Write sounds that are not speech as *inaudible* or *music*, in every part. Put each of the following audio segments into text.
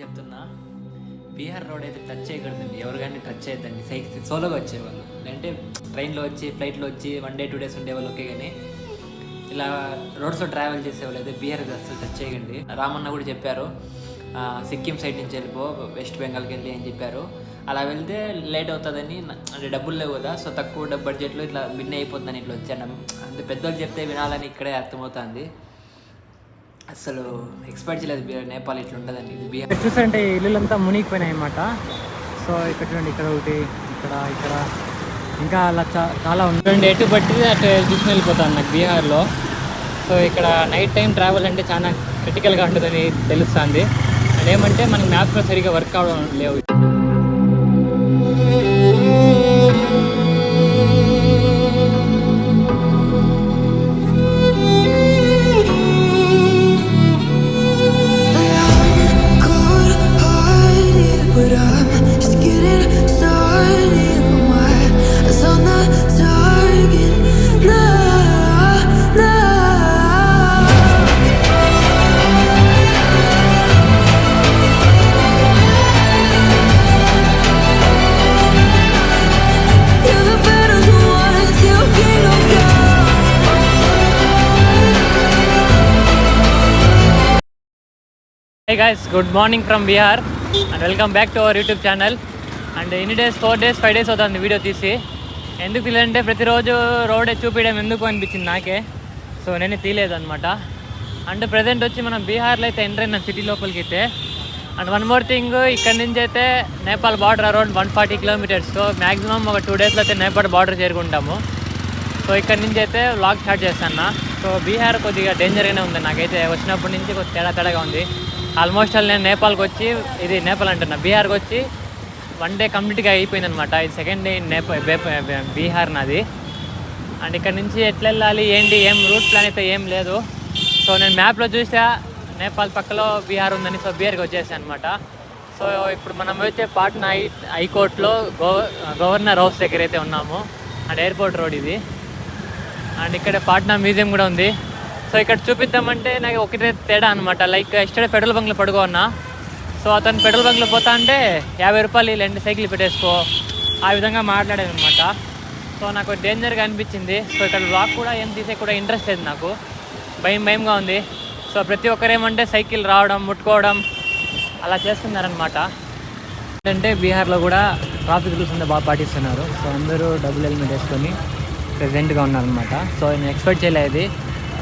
చెప్తున్నా బీహార్ రోడ్ అయితే టచ్ చేయకూడదండి. ఎవరు కానీ టచ్ చేయొద్దండి. సైకిల్ సోలోగా వచ్చేవాళ్ళు. అంటే ట్రైన్లో వచ్చి ఫ్లైట్లో వచ్చి వన్ డే టూ డేస్ ఉండేవాళ్ళు ఓకే కానీ ఇలా రోడ్స్లో ట్రావెల్ చేసేవాళ్ళు అయితే బీహార్ అసలు టచ్ చేయకండి. రామన్న కూడా చెప్పారు సిక్కిం సైడ్ నుంచి వెళ్ళిపో వెస్ట్ బెంగాల్కి వెళ్ళి అని చెప్పారు. అలా వెళ్తే లేట్ అవుతుందని అంటే డబ్బులు లేవు కదా సో తక్కువ డబ్బు బడ్జెట్లో ఇట్లా బిన్ అయిపోతుందని ఇట్లా వచ్చాను. అంటే పెద్దోళ్ళు చెప్తే వినాలని ఇక్కడే అర్థమవుతుంది. అసలు ఎక్స్పెక్ట్ చేయలేదు. బీ- నేపాల్ ఇట్లా ఉంటుందండి ఇది బీహార్. చూసారంటే ఇల్లులంతా మునిగిపోయినాయి అన్నమాట సో ఇక్కడ చూడండి ఇక్కడ ఒకటి ఇక్కడ ఇక్కడ. ఇంకా అలా చా చాలా ఉంది. చూడండి ఎటు బట్టి అటు తీసుకుని వెళ్ళిపోతాను నాకు బీహార్లో. సో ఇక్కడ నైట్ టైం ట్రావెల్ అంటే చాలా క్రిటికల్గా ఉంటుందని తెలుస్తుంది. అండ్ ఏమంటే మనకి మ్యాప్లో సరిగా వర్క్ అవడం లేవు. Guys good morning from Bihar and welcome back to our YouTube channel and ఎన్ని days four days five days అవుతుంది వీడియో తీసి. ఎందుకు తీయాలంటే ప్రతిరోజు రోడ్ చూపించడం ఎందుకు అనిపించింది నాకే? సో నేను తీయలేదు అనమాట అండ్ ప్రజెంట్ వచ్చి మనం బీహార్లో అయితే ఎంటర్ అయిన సిటీ లోపలికి అయితే. అండ్ వన్ మోర్ థింగ్ ఇక్కడ నుంచి అయితే Nepal border around one forty kilometres so maximum ఒక టూ డేస్లో అయితే నేపాల్ బార్డర్ చేరుకుంటాము. సో ఇక్కడ నుంచి అయితే వ్లాగ్ స్టార్ట్ చేస్తాను సో బీహార్ కొద్దిగా డేంజర్గానే ఉంది నాకైతే. వచ్చినప్పటి నుంచి కొద్దిగా తేడా తేడాగా ఉంది. ఆల్మోస్ట్ ఆల్ నేను నేపాల్కి వచ్చి ఇది నేపాల్ అంటున్నా బీహార్కి వచ్చి వన్ డే కంప్లీట్గా అయిపోయింది అనమాట ఇది సెకండ్ డే నేపాల్ బీహార్ నాది. అండ్ ఇక్కడ నుంచి ఎట్లా వెళ్ళాలి ఏంటి ఏం రూట్ ప్లాన్ అయితే ఏం లేదు. సో నేను మ్యాప్లో చూసా నేపాల్ పక్కలో బీహార్ ఉందని సో బీహార్కి వచ్చేసాను అనమాట సో ఇప్పుడు మనం వచ్చే పాట్నా హై హైకోర్టులో గవ గవర్నర్ హౌస్ దగ్గర అయితే ఉన్నాము. అండ్ ఎయిర్పోర్ట్ రోడ్ ఇది. అండ్ ఇక్కడ పాట్నా మ్యూజియం కూడా ఉంది. సో ఇక్కడ చూపిద్దామంటే నాకు ఒకటే తేడా అనమాట లైక్ ఇష్టడే పెట్రోల్ బంక్లో పడుకోన్నా. సో అతను పెట్రోల్ బంక్లో పోతా అంటే యాభై రూపాయలు రెండు సైకిల్ పెట్టేసుకో. ఆ విధంగా మాట్లాడాను అనమాట సో నాకు డేంజర్గా అనిపించింది. సో ఇక్కడ బ్లాక్ కూడా ఏం తీసే కూడా ఇంట్రెస్ట్ లేదు నాకు. భయం భయంగా ఉంది. సో ప్రతి ఒక్కరు ఏమంటే సైకిల్ రావడం ముట్టుకోవడం అలా చేస్తున్నారనమాట ఏంటంటే బీహార్లో కూడా ట్రాఫిక్ రూల్స్ అంతా బాగా పాటిస్తున్నారు. సో అందరూ డబుల్ హెల్మెట్ వేసుకొని ప్రెజెంట్గా ఉన్నారనమాట సో నేను ఎక్స్పెక్ట్ చేయలేదు.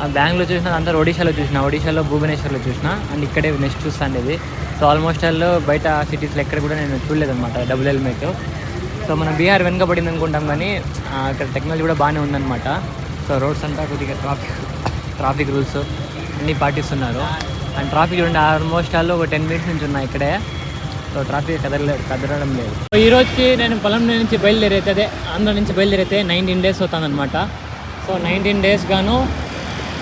ఆ బెంగళూరు చూసిన అందరూ ఒడిశాలో చూసిన ఒడిశాలో భువనేశ్వర్లో చూసిన అండ్ ఇక్కడే నెక్స్ట్ చూస్తాండేది. సో ఆల్మోస్ట్ ఆల్లో బయట సిటీస్లో ఎక్కడ కూడా నేను చూడలేదన్నమాట డబుల్ హెల్మెట్ సో మన బీహార్ వెనుకబడింది అనుకుంటాం కానీ అక్కడ టెక్నాలజీ కూడా బాగానే ఉందన్నమాట. సో రోడ్స్ అంతా కొద్దిగా ట్రాఫిక్ ట్రాఫిక్ రూల్స్ అన్నీ పాటిస్తున్నారు. అండ్ ట్రాఫిక్ చూడండి ఆల్మోస్ట్ ఆల్ ఒక టెన్ మినిట్స్ నుంచి ఉన్నాయి ఇక్కడే. సో ట్రాఫిక్ కదలలేదు కదలడం లేదు. సో ఈ రోజుకి నేను పొలం నుంచి బయలుదేరైతే అదే ఆంధ్ర నుంచి బయలుదేరైతే నైన్టీన్ డేస్ అవుతుందన్నమాట. సో నైన్టీన్ డేస్ గాను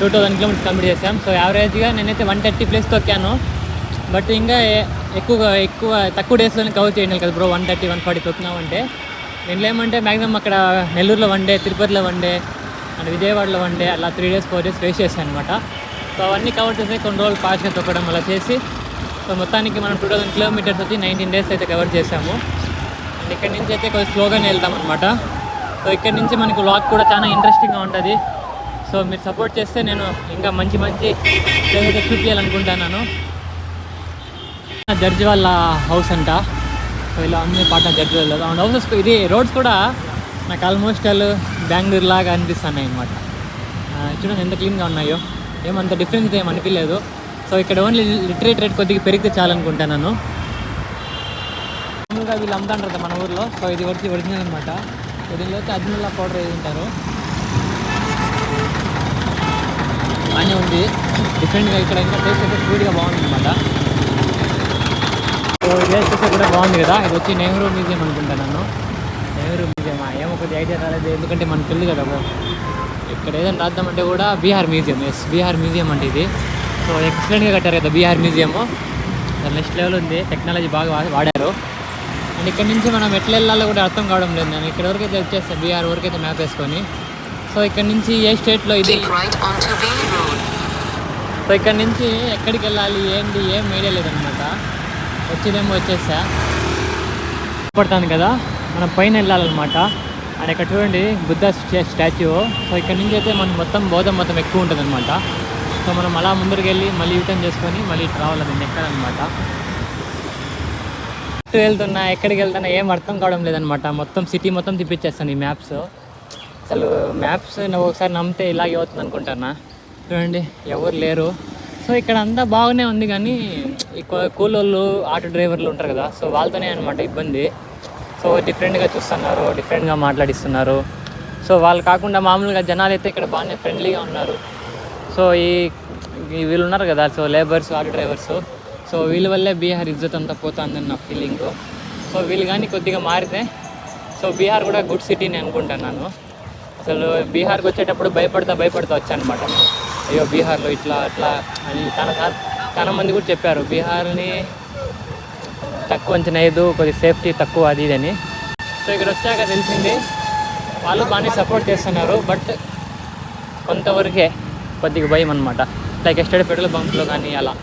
టూ థౌసండ్ కిలోమీటర్స్ కంప్లీట్ చేశాం. సో యావరేజ్గా నేనైతే వన్ థర్టీ ప్లేస్ తొక్కాను బట్ ఇంకా ఎక్కువగా ఎక్కువ తక్కువ డేస్లోనే కవర్ చేయండి కదా bro one thirty one forty తొక్కినామంటే నేను ఏమంటే మ్యాక్సిమం అక్కడ నెల్లూరులో వన్ డే తిరుపతిలో వన్ డే అండ్ విజయవాడలో వన్ డే అలా three days four days face చేశాను అనమాట సో అవన్నీ కవర్ చేసి కొన్ని రోజులు ఫాస్ట్గా తొక్కడం అలా చేసి సో మొత్తానికి మనం టూ థౌసండ్ కిలోమీటర్స్ వచ్చి నైన్టీన్ డేస్ అయితే కవర్ చేసాము అండ్ ఇక్కడి నుంచి అయితే కొంచెం స్లోగానే వెళ్తాం అనమాట సో ఇక్కడి నుంచి మనకు వాక్ కూడా చాలా ఇంట్రెస్టింగ్గా ఉంటుంది. సో మీరు సపోర్ట్ చేస్తే నేను ఇంకా మంచి మంచి ప్లేస్ అయితే చూపించాలనుకుంటున్నాను జడ్జి వాళ్ళ హౌస్ అంట. సో ఇలా ఉంది పాట జడ్జి వాళ్ళ అండ్ హౌసెస్ ఇది రోడ్స్ కూడా నాకు ఆల్మోస్ట్ ఆల్ బెంగళూరు లాగా అనిపిస్తున్నాయి అనమాట చూడండి ఎంత క్లీన్గా ఉన్నాయో. ఏమంత డిఫరెన్స్ ఏం అనిపించలేదు. సో ఇక్కడ ఓన్లీ లిటరేట్ రేట్ కొద్దిగా పెరిగితే చాలనుకుంటున్నాను. మామూలుగా వీళ్ళు అమ్ముతుంటారు మన ఊర్లో. సో ఇది వచ్చి ఒరిజినల్ అనమాట దీనిలో అయితే అజ్మల్లా పౌడర్ వేసి ఉంటారు బాగానే ఉంది. డిఫరెంట్గా ఇక్కడ ఇంకా టేస్ట్ అయితే స్వీట్గా బాగుంది అనమాట సో టేస్ట్ అయితే కూడా బాగుంది కదా. ఇది వచ్చి నెహ్రూ మ్యూజియం అనుకుంటాను నెహ్రూ మ్యూజియం ఏమో కొద్దిగా ఐడియా రాలేదు. ఎందుకంటే మనకు తెలియదు కదా బాబు ఇక్కడ ఏదైనా రాద్దామంటే కూడా Bihar museum yes Bihar museum అంటే ఇది. సో ఎక్సలెంట్గా కట్టారు కదా బీహార్ మ్యూజియము నెక్స్ట్ లెవెల్ ఉంది. టెక్నాలజీ బాగా వాడారు. అండ్ ఇక్కడ నుంచి మనం ఎట్లా వెళ్ళాలో కూడా అర్థం కావడం లేదు. నేను ఇక్కడ వరకు అయితే వచ్చేస్తాను బీహార్ వరకు అయితే మ్యాప్ వేసుకొని. సో ఇక్కడ నుంచి ఏ స్టేట్లో ఇది. సో ఇక్కడ నుంచి ఎక్కడికి వెళ్ళాలి ఏంటి ఏం ఐడియా లేదనమాట వచ్చేదేమో వచ్చేసా. పడుతుంది కదా? మనం పైన వెళ్ళాలన్నమాట. అండ్ ఇక్కడ చూడండి బుద్ధ స్టా- స్టాచ్యూ. సో ఇక్కడ నుంచి అయితే మనం మొత్తం బౌద్ధం మొత్తం ఎక్కువ ఉంటుంది అనమాట సో మనం అలా ముందరికి వెళ్ళి మళ్ళీ యూటర్న్ చేసుకొని మళ్ళీ ఇటు రావాలి అది ఎక్కాలన్నమాట వెళ్తున్నా ఎక్కడికి వెళ్తున్నా ఏం అర్థం కావడం లేదనమాట మొత్తం సిటీ మొత్తం తిప్పించేస్తాను ఈ మ్యాప్స్. అసలు మ్యాప్స్ నువ్వు ఒకసారి నమ్మితే ఇలాగే అవుతుంది అనుకుంటానా? చూడండి ఎవరు లేరు. సో ఇక్కడ అంతా బాగానే ఉంది కానీ ఈ కూలోళ్ళు ఆటో డ్రైవర్లు ఉంటారు కదా సో వాళ్ళతోనే అనమాట ఇబ్బంది. సో డిఫరెంట్గా చూస్తున్నారు డిఫరెంట్గా మాట్లాడిస్తున్నారు. సో వాళ్ళు కాకుండా మామూలుగా జనాలు అయితే ఇక్కడ బాగానే ఫ్రెండ్లీగా ఉన్నారు. సో ఈ వీళ్ళు ఉన్నారు కదా so labours auto drivers. So వీళ్ళ వల్లే బీహార్ ఇజ్జత్ అంతా పోతుందని నా ఫీలింగ్. సో వీళ్ళు కానీ కొద్దిగా మారితే సో బీహార్ కూడా గుడ్ సిటీని అనుకుంటున్నాను అసలు బీహార్కి వచ్చేటప్పుడు భయపడతా భయపడతా వచ్చానమాట. అయ్యో బీహార్లో ఇట్లా అట్లా అని చాలా చాలా మంది కూడా చెప్పారు బీహార్ని తక్కువ అంచనా వేయదు కొద్ది సేఫ్టీ తక్కువ అది ఇది అని. సో ఇక్కడ వచ్చాక తెలిసింది వాళ్ళు బాగానే సపోర్ట్ చేస్తున్నారు బట్ కొంతవరకే కొద్దిగా భయం అనమాట లైక్ ఎస్టడీ పెట్రోల్ బంక్లో కానీ అలా.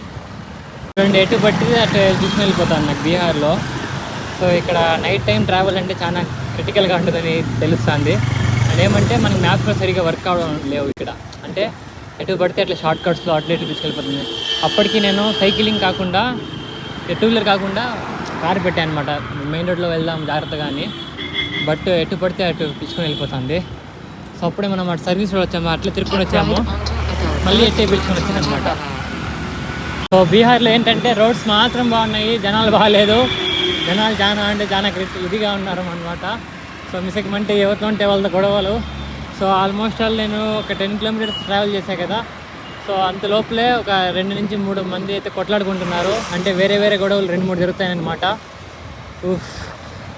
రెండు ఎటు బట్టి అటు చూసుకుని వెళ్ళిపోతాను నాకు బీహార్లో. సో ఇక్కడ నైట్ టైం ట్రావెల్ అంటే చాలా క్రిటికల్గా ఉంటుందని తెలుస్తుంది. అదేమంటే ఏమంటే మనకి మ్యాప్లో సరిగా వర్క్ అవడం లేవు ఇక్కడ. అంటే ఎటు పడితే అట్లా షార్ట్ కట్స్లో అట్లా ఇటు తీసుకెళ్ళిపోతుంది. అప్పటికి నేను సైకిలింగ్ కాకుండా టూ వీలర్ కాకుండా కార్ పెట్టాను అనమాట మెయిన్ రోడ్లో వెళ్దాం జాగ్రత్తగా అని. బట్ ఎటు పడితే అటు పిలుచుకొని వెళ్ళిపోతుంది. సో అప్పుడే మనం అటు సర్వీస్ రోడ్ వచ్చాము అట్లా తిరుపుకొని వచ్చాము. మళ్ళీ ఎట్టే పిలుచుకొని వచ్చాను అనమాట సో బీహార్లో ఏంటంటే రోడ్స్ మాత్రం బాగున్నాయి జనాలు బాగాలేదు. జనాలు చాలా అంటే చాలా ఇదిగా ఉన్నారు అనమాట సో మిసకమంటే ఎవరితో ఉంటే వాళ్ళతో గొడవలు. సో ఆల్మోస్ట్ ఆల్ నేను ఒక టెన్ కిలోమీటర్స్ ట్రావెల్ చేశాను కదా. సో అంత లోపలే ఒక రెండు నుంచి మూడు మంది అయితే కొట్లాడుకుంటున్నారు. అంటే వేరే వేరే గొడవలు రెండు మూడు జరుగుతాయన్నమాట. ఉఫ్.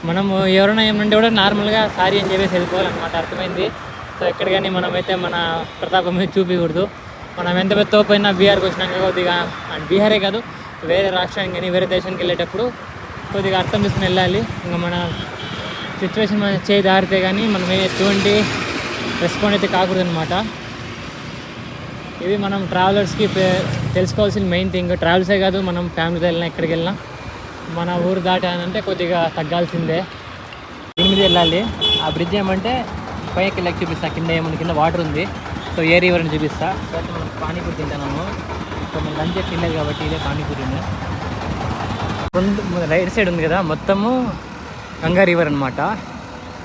మనము ఎవరైనా ఏమంటే కూడా నార్మల్గా సారీ అని చెప్పేసి వెళ్ళిపోవాలన్నమాట. అర్థమైంది? సో ఎక్కడ కానీ మనమైతే మన ప్రతాపం మీద చూపించకూడదు మనం ఎంత పెద్ద పోయినా బీహార్కి వచ్చినాక కొద్దిగా అండ్ బీహారే కాదు వేరే రాష్ట్రానికి కానీ వేరే దేశానికి వెళ్ళేటప్పుడు కొద్దిగా అర్థం చేసుకుని వెళ్ళాలి. ఇంకా మన సిచ్యువేషన్ మన చేయి దారితే కానీ మనం ఎటువంటి రెస్పాండ్ అయితే కాకూడదు అనమాట ఇది మనం ట్రావెలర్స్కి తెలుసుకోవాల్సిన మెయిన్ థింగ్ ట్రావెల్సే కాదు మనం ఫ్యామిలీతో వెళ్ళినా ఎక్కడికి వెళ్ళినా. మన ఊరు దాటానంటే కొద్దిగా తగ్గాల్సిందే. ఎనిమిది వెళ్ళాలి. ఆ బ్రిడ్జ్ ఏమంటే పైకి వెళ్ళకి చూపిస్తా. కింద ఏమన్నా కింద వాటర్ ఉంది. సో ఏ రివర్ అని చూపిస్తా. తర్వాత మనం పానీపూరి తింటాము. సో మనం లంచ్ తినలేదు కాబట్టి ఇదే పానీపూరి రెండు రైట్ సైడ్ ఉంది కదా. మొత్తము గంగా రివర్ అనమాట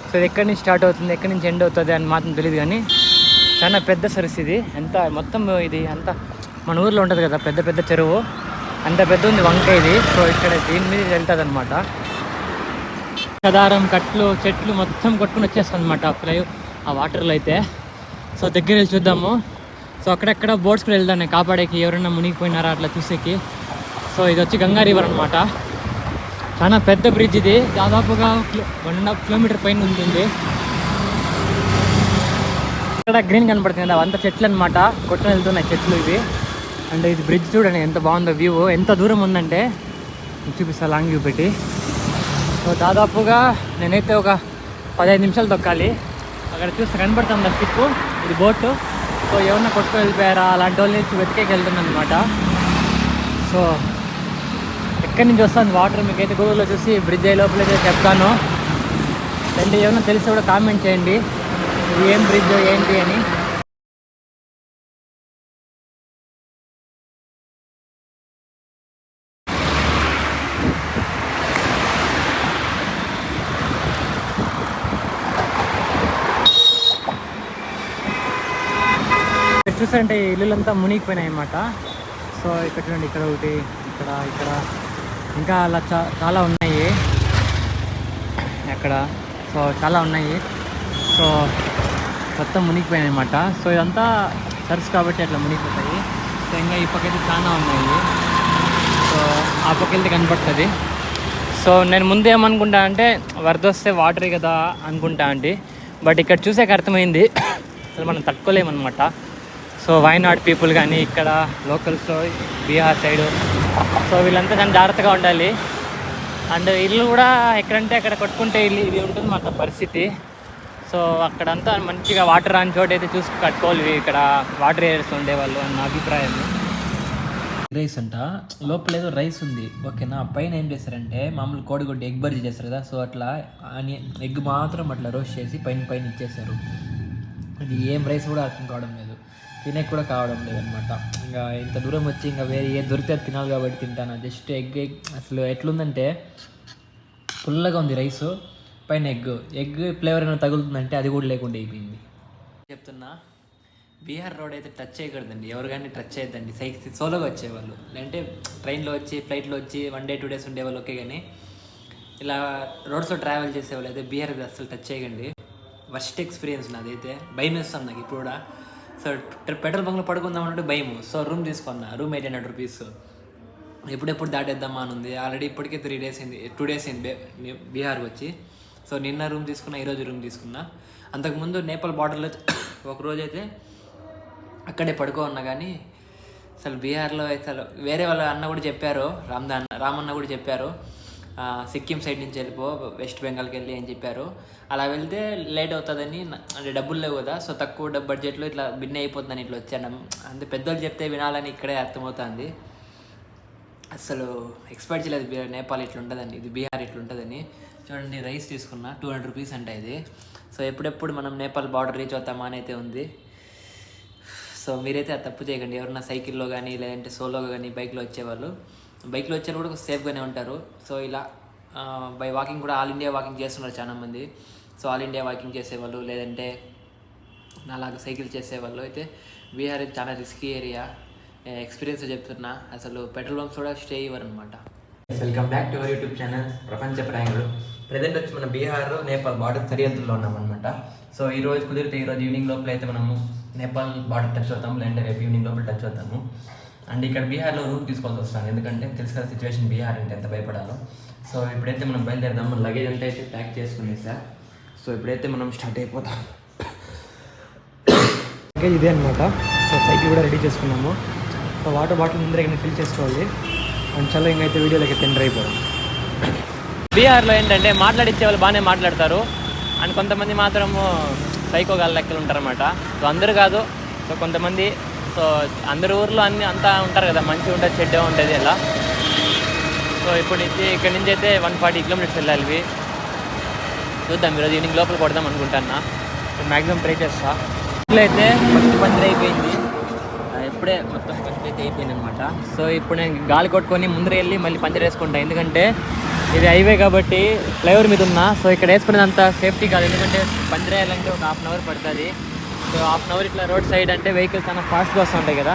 సో ఇది ఎక్కడి నుంచి స్టార్ట్ అవుతుంది ఎక్కడి నుంచి ఎండ్ అవుతుంది అని మాత్రం తెలియదు కానీ చాలా పెద్ద సరస్సు ఇది. ఎంత మొత్తం ఇది అంత మన ఊర్లో ఉంటుంది కదా పెద్ద పెద్ద చెరువు. అంత పెద్ద ఉంది వంక ఇది. సో ఇక్కడ దీని మీద వెళ్తుంది అనమాట కదారం కట్లు చెట్లు మొత్తం కొట్టుకుని వచ్చేస్తుంది అనమాట ఫ్లై ఆ వాటర్లో అయితే. సో దగ్గర వెళ్ళి చూద్దాము. సో అక్కడక్కడ బోట్స్ కూడా వెళ్తాను కాపాడేకి ఎవరైనా మునిగిపోయినారా అట్లా చూసేకి. సో ఇది వచ్చి గంగా రివర్ అనమాట చాలా పెద్ద బ్రిడ్జ్ ఇది. దాదాపుగా వన్ అండ్ హాఫ్ కిలోమీటర్ పైన ఉంటుంది. ఇక్కడ గ్రీన్ కనపడుతుంది కదా చెట్లు అనమాట కొట్టని వెళ్తున్నాయి చెట్లు ఇవి. అండ్ ఇది బ్రిడ్జ్ చూడండి ఎంత బాగుందో వ్యూ ఎంత దూరం ఉందంటే చూపిస్తా లాంగ్ వ్యూ పెట్టి. సో దాదాపుగా నేనైతే ఒక పదహైదు నిమిషాలు తొక్కాలి. అక్కడ చూస్తే కనపడుతుంది షిప్ ఇది బోటు సో ఎవరన్నా కొట్టుకు వెళ్ళిపోయారా? అలాంటి వాళ్ళని వెతికేకి వెళ్తున్నాను అనమాట సో ఎక్కడి నుంచి వస్తుంది వాటర్ మీకైతే గూగుల్లో చూసి బ్రిడ్జ్ అయ్యే లోపలైతే చెప్తాను. రెండు ఏమైనా తెలిసి కూడా కామెంట్ చేయండి. ఏం బ్రిడ్జ్ ఏంటి అని. ఇక్కడ చూసారంటే ఇల్లులంతా మునిగిపోయినాయి అన్నమాట సో ఇక్కడ చూడండి ఇక్కడ ఒకటి ఇక్కడ ఇక్కడ. ఇంకా అలా చాలా ఉన్నాయి. అక్కడ. సో చాలా ఉన్నాయి. సో మొత్తం మునిగిపోయాయి అనమాట సో ఇదంతా సర్స్ కాబట్టి అట్లా మునిగిపోతాయి. సో ఇంకా ఈ పక్కైతే చాలా ఉన్నాయి. సో ఆ పక్కకి కనపడుతుంది. సో నేను ముందు ఏమనుకుంటా అంటే వరద వస్తే వాటరే కదా అనుకుంటా అండి. బట్ ఇక్కడ చూసాక అర్థమైంది. అసలు మనం తట్టుకోలేమన్నమాట. సో వైనాడ్ పీపుల్ కానీ ఇక్కడ లోకల్స్లో బీహార్ సైడ్ సో వీళ్ళంతా చాలా జాగ్రత్తగా ఉండాలి. అండ్ ఇల్లు కూడా ఎక్కడంటే అక్కడ కొట్టుకుంటే ఇల్లు ఇది ఉంటుంది మాకు పరిస్థితి. సో అక్కడంతా మంచిగా వాటర్ రాని చోట అయితే చూసి కట్టుకోవాలి ఇక్కడ వాటర్ ఏరియాస్ ఉండేవాళ్ళు అని నా అభిప్రాయం. రైస్ అంట. లోపల ఏదో రైస్ ఉంది. ఓకేనా పైన ఏం చేస్తారంటే మామూలు కోడిగుడ్డు ఎగ్ బర్జీ చేస్తారు కదా సో అట్లా ఆనియన్ ఎగ్ మాత్రం అట్లా రోస్ట్ చేసి పైన పైన ఇచ్చేసారు అది ఏం రైస్ కూడా అర్థం కావడం లేదు. తినే కూడా కావడం లేదనమాట ఇంకా ఇంత దూరం వచ్చి ఇంకా వేరే ఏ దొరికితే తినాలి కాబట్టి తింటాను. జస్ట్ ఎగ్ ఎగ్ అసలు ఎట్లుందంటే పుల్లగా ఉంది రైస్ పైన ఎగ్. ఎగ్ ఫ్లేవర్ ఏమైనా తగులుతుందంటే అది కూడా లేకుండా అయిపోయింది. చెప్తున్నా బీహార్ రోడ్ అయితే టచ్ చేయకూడదండి. ఎవరు కానీ టచ్ చేయొద్దండి. సైకిల్ సోలోగా వచ్చేవాళ్ళు. లేదంటే ట్రైన్లో వచ్చి ఫ్లైట్లో వచ్చి వన్ డే టూ డేస్ ఉండేవాళ్ళు ఓకే కానీ ఇలా రోడ్స్లో ట్రావెల్ చేసేవాళ్ళు అయితే బీహార్ అయితే అసలు టచ్ చేయకండి. వర్స్ట్ ఎక్స్పీరియన్స్ నాదైతే. భయం వేస్తుంది నాకు ఇప్పుడు కూడా. సో పెట్రోల్ బంక్లో పడుకుందాం అంటే భయము. సో రూమ్ తీసుకున్నా. Room eight hundred rupees. ఎప్పుడెప్పుడు దాటేద్దామా అని ఉంది ఆల్రెడీ ఇప్పటికే త్రీ డేస్ అయింది టూ డేస్ అయింది బీహార్కి వచ్చి. సో నిన్న రూమ్ తీసుకున్నా ఈరోజు రూమ్ తీసుకున్నా. అంతకుముందు నేపాల్ బార్డర్లో *coughs* ఒకరోజు అయితే అక్కడే పడుకో ఉన్నా కానీ అసలు బీహార్లో అసలు వేరే వాళ్ళ అన్న కూడా చెప్పారు రామ్దా రామన్న కూడా చెప్పారు. సిక్కిం సైడ్ నుంచి వెళ్ళిపో వెస్ట్ బెంగాల్కి వెళ్ళి అని చెప్పారు. అలా వెళ్తే లేట్ అవుతుందని అంటే డబ్బులు లేవు కదా సో తక్కువ డబ్బు బడ్జెట్లో ఇట్లా బిన్న అయిపోతుందని ఇట్లా వచ్చాను. అంటే పెద్దోళ్ళు చెప్తే వినాలని ఇక్కడే అర్థమవుతుంది. అసలు ఎక్స్పెక్ట్ చేయలేదు నేపాల్ ఇట్లా ఉంటుందండి ఇది బీహార్ ఇట్లా ఉంటుందని. చూడండి రైస్ తీసుకున్నా టూ హండ్రెడ్ రూపీస్ అంటే ఇది. సో ఎప్పుడెప్పుడు మనం నేపాల్ బార్డర్ రీచ్ అవుతామా అని అయితే ఉంది. సో మీరైతే అది తప్పు చేయకండి ఎవరన్నా సైకిల్లో కానీ లేదంటే సోలోగా కానీ బైక్లో వచ్చేవాళ్ళు. బైక్లో వచ్చారు కూడా సేఫ్గానే ఉంటారు. సో ఇలా బై వాకింగ్ కూడా ఆల్ ఇండియా వాకింగ్ చేస్తున్నారు చాలామంది. సో ఆల్ ఇండియా వాకింగ్ చేసేవాళ్ళు లేదంటే నాలాగా సైకిల్ చేసేవాళ్ళు. అయితే బీహార్ ఇది చాలా రిస్కీ ఏరియా. ఎక్స్పీరియన్స్ చెప్తున్నా అసలు పెట్రోల్ బంప్స్ కూడా స్టే ఇవ్వరు అనమాట welcome back to our YouTube channel ప్రపంచ ప్రయాణులు. ప్రజెంట్ వచ్చి మన బీహార్ నేపాల్ బార్డర్ సరిహద్దుల్లో ఉన్నామన్నమాట. సో ఈ రోజు కుదిరితే ఈరోజు ఈవినింగ్ లోపల అయితే మనము నేపాల్ బార్డర్ టచ్ అవుతాము లేదంటే రేపు ఈవినింగ్ లోపల టచ్ అవుతాము. అండ్ ఇక్కడ బీహార్లో రూమ్ తీసుకోవాల్సి వస్తాను ఎందుకంటే తెలుసు కదా సిచ్యువేషన్ బీహార్ అంటే ఎంత భయపడాలో. సో ఇప్పుడైతే మనం బయలుదేరదాం. మన లగేజ్ అంతా అయితే ప్యాక్ చేసుకునే సార్. సో ఇప్పుడైతే మనం స్టార్ట్ అయిపోతాం లగేజ్ ఇదే అనమాట సో సైకిల్ కూడా రెడీ చేసుకున్నాము. సో వాటర్ బాటిల్ ముందర ఇక్కడ ఫిల్ చేసుకోవాలి. అండ్ చలో ఇంకైతే వీడియోలోకి టెండర్ అయిపోదాం. బీహార్లో ఏంటంటే మాట్లాడిచ్చే వాళ్ళు బాగానే మాట్లాడతారు. అండ్ కొంతమంది మాత్రము సైకో గాళ్ళ లెక్కలు ఉంటారన్నమాట. సో అందరూ కాదు. సో కొంతమంది సో అందరి ఊర్లో అన్ని అంతా ఉంటారు కదా మంచిగా ఉంటుంది చెడ్డ ఉంటుంది ఇలా సో ఇప్పటి నుంచి ఇక్కడి నుంచి అయితే వన్ ఫార్టీ కిలోమీటర్స్ వెళ్ళాలి ఇవి. చూద్దాం ఈరోజు ఈవినింగ్ లోపల కొడదాం అనుకుంటున్నా. సో మ్యాక్సిమం ట్రై చేస్తా. ఇట్లా అయితే ఫస్ట్ పంచర్ అయిపోయింది. ఇప్పుడే మొత్తం పంచర్ అయితే అయిపోయింది అనమాట సో ఇప్పుడు నేను గాలి కొట్టుకొని ముందర వెళ్ళి మళ్ళీ పంచర్ వేసుకుంటాను ఎందుకంటే ఇది హైవే కాబట్టి ఫ్లైఓవర్ మీద ఉన్నా. సో ఇక్కడ వేసుకునేదంత సేఫ్టీ కాదు. ఎందుకంటే పంచర్ వేయాలంటే ఒక హాఫ్ అన్ అవర్ పడుతుంది. సో హాఫ్ అన్ అవర్ ఇట్లా రోడ్ సైడ్ అంటే వెహికల్స్ చాలా ఫాస్ట్గా వస్తుంటాయి కదా.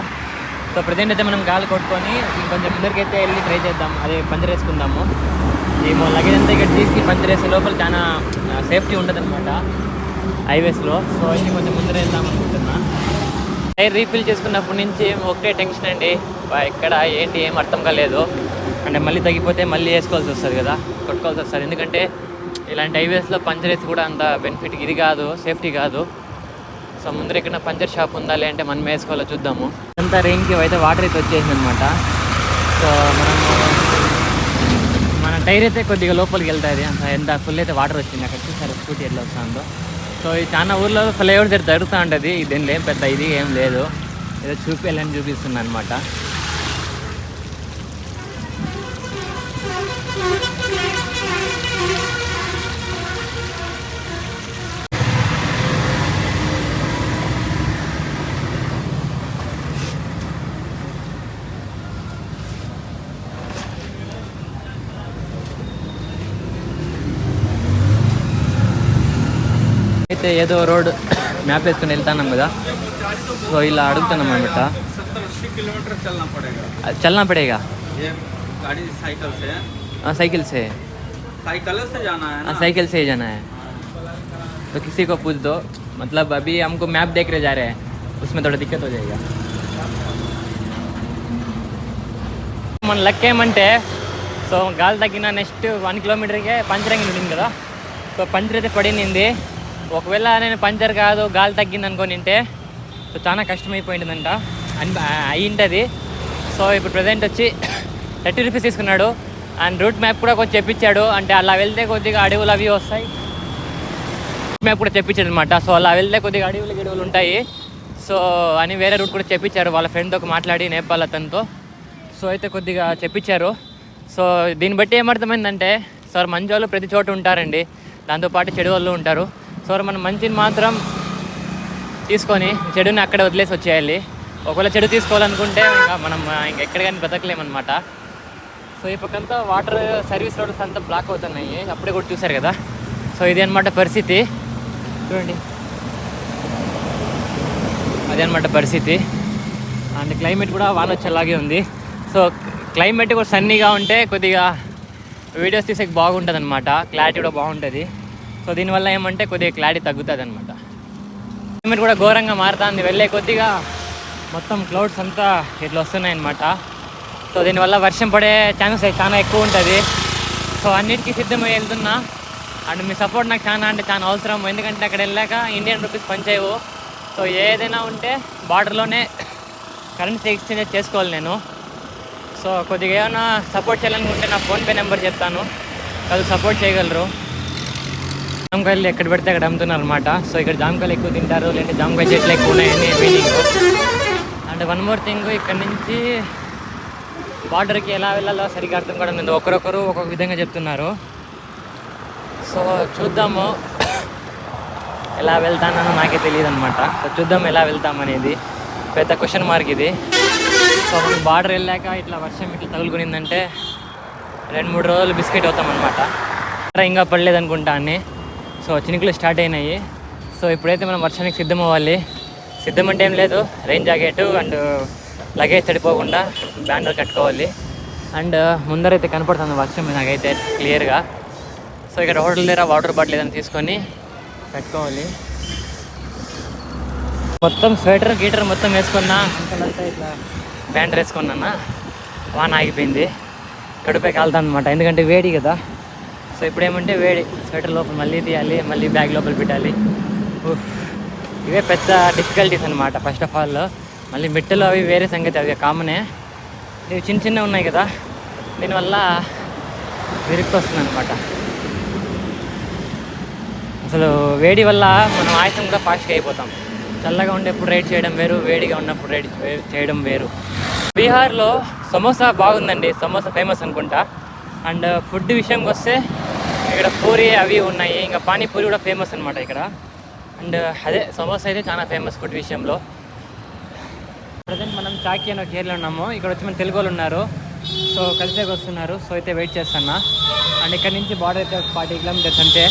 సో ప్రజెంట్ అయితే మనం గాలి కొట్టుకొని ఇంకొంచెం ముందరికి అయితే వెళ్ళి ట్రై చేద్దాం. అదే పంచర్ వేసుకుందాము. మేము లగేజ్ అంతా ఇక్కడ తీసి పంచర్ వేసే లోపల చాలా సేఫ్టీ ఉండదు అనమాట హైవేస్లో సో అయితే కొంచెం ముందర వెళ్దాం అనుకుంటున్నా. టైర్ రీఫిల్ చేసుకున్నప్పటి నుంచి ఒకటే టెన్షన్ అండి. ఎక్కడ ఏంటి ఏం అర్థం కాలేదు. అంటే మళ్ళీ తగ్గిపోతే మళ్ళీ వేసుకోవాల్సి వస్తుంది కదా. కొట్టుకోవాల్సి వస్తుంది. ఎందుకంటే ఇలాంటి హైవేస్లో పంచర్ వేసి కూడా అంత బెనిఫిట్ ఇది కాదు సేఫ్టీ కాదు. సో ముందర ఇక్కడ పంచర్ షాప్ ఉందా లేదంటే మనం వేసుకోవాలో చూద్దాము. అంతా రెయిన్కి అయితే వాటర్ అయితే వచ్చేసింది అనమాట సో మనం మన టైర్ అయితే కొద్దిగా లోపలికి వెళ్తుంది. అంత ఎంత ఫుల్ అయితే వాటర్ వచ్చింది. అక్కడ చూసారు స్కూటీ ఎట్లా వస్తుందో. సో ఇది చాలా ఊర్లో ఫ్లైఓవర్ దగ్గర జరుగుతూ ఉంటుంది. ఇది ఏం పెద్ద ఇది ఏం లేదు. ఏదో చూపించాలని చూపిస్తుంది అనమాట అయితే ఏదో రోడ్ మ్యాప్ వేసుకుని వెళ్తాన్నాం కదా సో ఇలా అడుగుతున్నాం అనమాట सत्तर अस्सी किलोमीटर चलना पड़ेगा చల్నా పడేగా ये गाड़ी साइकिल से साइकिल से साइकिल से जाना है हाँ ना साइकिल से ही जाना है तो किसी को पूछ दो मतलब अभी हमको मैप देख रहे जा रहे हैं उसमें थोड़ा दिक्कत हो जाएगा మన లక్ ఏమంటే సో గాలి తగ్గిన నెక్స్ట్ వన్ కిలోమీటర్కే పంచర్ అంగి ఉండింది కదా సో పంచర్ అయితే పడింది ఒకవేళ నేను పంచర్ కాదు గాలి తగ్గింది అనుకోనింటే సో చాలా కష్టమైపోయిందంట. అని అయి సో ఇప్పుడు ప్రజెంట్ వచ్చి థర్టీ రూపీస్ తీసుకున్నాడు. అండ్ రూట్ మ్యాప్ కూడా కొంచెం చెప్పించాడు. అంటే అలా వెళ్తే కొద్దిగా అడవులు అవి వస్తాయి. మ్యాప్ కూడా చెప్పించాడు అనమాట సో అలా వెళ్తే కొద్దిగా అడవులు గిడవులు ఉంటాయి. సో అని వేరే రూట్ కూడా చెప్పించారు. వాళ్ళ ఫ్రెండ్తో మాట్లాడి నేపాల్ అతనితో. సో అయితే కొద్దిగా చెప్పించారు. సో దీన్ని బట్టి ఏమర్థమైందంటే సార్ మంచి వాళ్ళు ప్రతి చోట ఉంటారండి. దాంతోపాటు చెడు వాళ్ళు ఉంటారు. సో మనం మంచిని మాత్రం తీసుకొని చెడుని అక్కడే వదిలేసి వచ్చేయాలి. ఒకవేళ చెడు తీసుకోవాలనుకుంటే ఇంకా మనం ఇంకా ఎక్కడికైనా బ్రతకలేమన్నమాట. సో ఈ పక్కంతా వాటర్ సర్వీస్ రోడ్స్ అంతా బ్లాక్ అవుతున్నాయి. అప్పుడే కూడా చూశారు కదా. సో ఇది అనమాట పరిస్థితి. చూడండి. అదే అనమాట పరిస్థితి. అండ్ క్లైమేట్ కూడా వాన వచ్చేలాగే ఉంది. సో క్లైమేట్ కూడా సన్నీగా ఉంటే కొద్దిగా వీడియోస్ తీసేకి బాగుంటుంది అనమాట క్లారిటీ కూడా బాగుంటుంది. సో దీనివల్ల ఏమంటే కొద్దిగా క్లారిటీ తగ్గుతుంది అనమాట క్లైమేట్ కూడా ఘోరంగా మారుతుంది. వెళ్ళే కొద్దిగా మొత్తం క్లౌడ్స్ అంతా ఇట్లా వస్తున్నాయి అనమాట సో దీనివల్ల వర్షం పడే ఛాన్సెస్ చాలా ఎక్కువ ఉంటుంది. సో అన్నిటికీ సిద్ధమై వెళ్తున్నా. అండ్ మీ సపోర్ట్ నాకు చాలా అంటే చాలా అవసరం. ఎందుకంటే అక్కడ వెళ్ళాక ఇండియన్ రూపీస్ పనిచేయవు సో ఏదైనా ఉంటే బార్డర్లోనే కరెన్సీ ఎక్స్చేంజ్ చేసుకోవాలి నేను. సో కొద్దిగా ఏమైనా సపోర్ట్ చేయాలనుకుంటే నా ఫోన్పే నెంబర్ చెప్తాను. వాళ్ళు సపోర్ట్ చేయగలరు. జామకాయలు ఎక్కడ పెడితే అక్కడ అమ్ముతున్నారు అనమాట సో ఇక్కడ జామకాయలు ఎక్కువ తింటారు లేదంటే జామకాయ చెట్లు ఎక్కువ ఉన్నాయని feeling and one more thing ఇక్కడ నుంచి బార్డర్కి ఎలా వెళ్ళాలో సరిగ్గా అర్థం కూడా ఉంది ఒకరొకరు ఒక్కొక్క విధంగా చెప్తున్నారు. సో చూద్దాము ఎలా వెళ్తానో నాకే తెలియదు అనమాట సో చూద్దాం ఎలా వెళ్తాం అనేది. పెద్ద క్వశ్చన్ మార్క్ ఇది. సో మనం బార్డర్ వెళ్ళాక ఇట్లా వర్షం ఇట్లా తగులుకునిందంటే రెండు మూడు రోజులు బిస్కెట్ అవుతాం అనమాట ఇంకా పడలేదు అనుకుంటా అన్ని. సో చినుకులు స్టార్ట్ అయినాయి. సో ఇప్పుడైతే మనం వర్షానికి సిద్ధం అవ్వాలి సిద్ధం అంటే ఏం లేదు. రెయిన్ జాకెట్ అండ్ లగేజ్ తడిపోకుండా బ్యాండర్ కట్టుకోవాలి. అండ్ uh, ముందరైతే కనపడుతుంది వర్షం నాకైతే క్లియర్గా సో ఇక్కడ హోటల్ దగ్గర వాటర్ బాటిల్ ఏదైనా తీసుకొని పెట్టుకోవాలి మొత్తం స్వెటర్ గీటర్ మొత్తం వేసుకున్నా ఇట్లా ప్యాంట్ వేసుకున్నా వాన ఆగిపోయింది. కడుపే కాలుతుంది అనమాట ఎందుకంటే వేడి కదా. సో ఇప్పుడు ఏమంటే వేడి. స్వెటర్ లోపల మళ్ళీ తీయాలి మళ్ళీ బ్యాగ్ లోపల పెట్టాలి. ఇవే పెద్ద డిఫికల్టీస్ అనమాట ఫస్ట్ ఆఫ్ ఆల్ మళ్ళీ మిట్టలు అవి వేరే సంగతి అవి కామనే ఇవి చిన్న చిన్న ఉన్నాయి కదా దీనివల్ల విరుక్కొస్తుంది అనమాట అసలు వేడి వల్ల మనం ఆయుసం కూడా ఫాస్ట్గా అయిపోతాం. చల్లగా ఉండేప్పుడు రైడ్ చేయడం వేరు వేడిగా ఉన్నప్పుడు రైడ్ చేయడం వేరు. బీహార్లో సమోసా బాగుందండి సమోసా ఫేమస్ అనుకుంటా. అండ్ ఫుడ్ విషయంకి వస్తే ఇక్కడ పూరి అవి ఉన్నాయి. ఇంకా పానీపూరి కూడా ఫేమస్ అనమాట ఇక్కడ. అండ్ uh, అదే సమోసా అయితే చాలా ఫేమస్ ఫుడ్ విషయంలో. ప్రజెంట్ మనం చాకి అని ఒక ఏరియాలో ఉన్నాము. ఇక్కడ వచ్చి మన తెలుగు వాళ్ళు ఉన్నారు. సో కలిసేకి వస్తున్నారు. సో అయితే వెయిట్ చేస్తున్నా. అండ్ ఇక్కడ నుంచి బార్డర్ అయితే ఫార్టీ కిలోమీటర్స్ అంటే